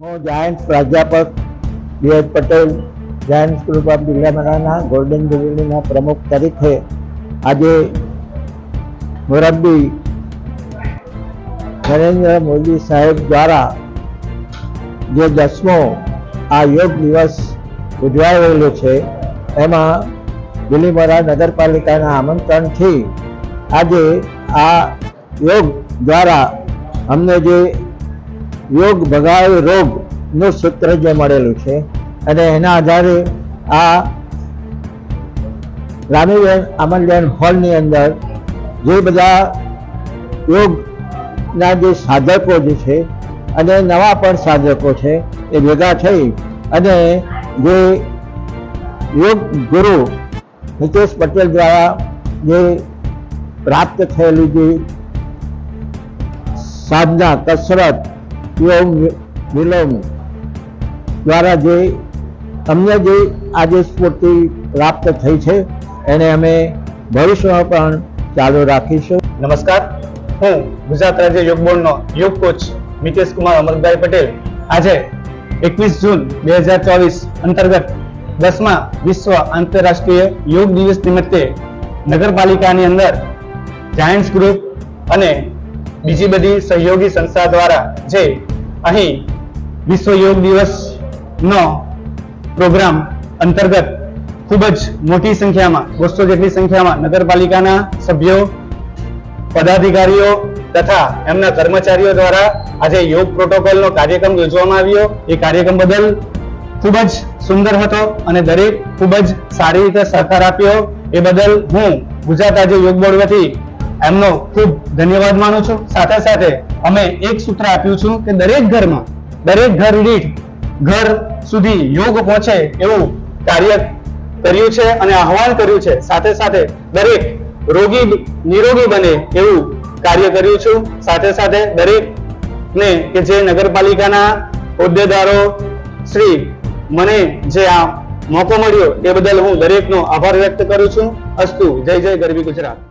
હું જાયન્ટ પ્રાધ્યાપક B Patel giant group of બિરલામરાના golden જ્યુબિલીના પ્રમુખ તરીકે આજે મોરબી નરેન્દ્ર મોદી સાહેબ દ્વારા જે દસમો આ યોગ દિવસ ઉજવાયેલો છે, એમાં બિલીમોરા નગરપાલિકાના આમંત્રણથી આજે આ યોગ દ્વારા અમને જે યોગ ભગાવે રોગનું સૂત્ર જે મળેલું છે. અને એના આધારે આ રામીબેન અમલબેન હોલની અંદર જે બધા યોગના જે સાધકો જે છે અને નવા પણ સાધકો છે એ ભેગા થઈ અને જે યોગ ગુરુ હિતેશ પટેલ દ્વારા જે પ્રાપ્ત થયેલી જે સાધના કસરત યોગ વિલોમ દ્વારા જે અમને જે આજે સ્ફૂર્તિ પ્રાપ્ત થઈ છે, એને અમે ભવિષ્યમાં પણ ચાલુ રાખીશું. નમસ્કાર. હું ગુજરાત રાજ્ય યોગ બોર્ડનો યોગ કોચ મિતેશ કુમાર અમરભાઈ પટેલ. આજે એકવીસ જૂન બે હજાર ચોવીસ અંતર્ગત દસમા વિશ્વ આંતરરાષ્ટ્રીય યોગ દિવસ નિમિત્તે નગરપાલિકાની અંદર જાયન્ટ્સ ગ્રુપ અને બીજી બધી સહયોગી સંસ્થા દ્વારા જે અહીં વિશ્વ યોગ દિવસનો પ્રોગ્રામ અંતર્ગત ખૂબ જ મોટી સંખ્યામાં, બસો જેટલી સંખ્યામાં નગરપાલિકાના સભ્યો, પદાધિકારીઓ તથા એમના કર્મચારીઓ દ્વારા આજે યોગ પ્રોટોકોલનો કાર્યક્રમ યોજવામાં આવ્યો. એ કાર્યક્રમ બદલ ખૂબ જ સુંદર હતો અને દરેક ખૂબ જ સારી રીતે સહકાર આપ્યો. એ બદલ હું ગુજરાત આજે યોગ બોર્ડ એમનો ખૂબ ધન્યવાદ માનું છું. સાથે સાથે અમે એક સૂત્ર આપ્યું છું કે દરેક ઘરમાં, દરેક ઘર દીઠ ઘર સુધી યોગ પહોંચે એવું કાર્ય કર્યું છે અને આહવાન કર્યું છે. સાથે સાથે દરેક રોગી નિરોગી બને એવું કાર્ય કર્યું છું. સાથે સાથે દરેક ને કે જે નગરપાલિકાના હોદ્દેદારો શ્રી મને જે આ મોકો મળ્યો એ બદલ હું દરેકનો આભાર વ્યક્ત કરું છું. અસ્તુ, જય જય ગરવી ગુજરાત.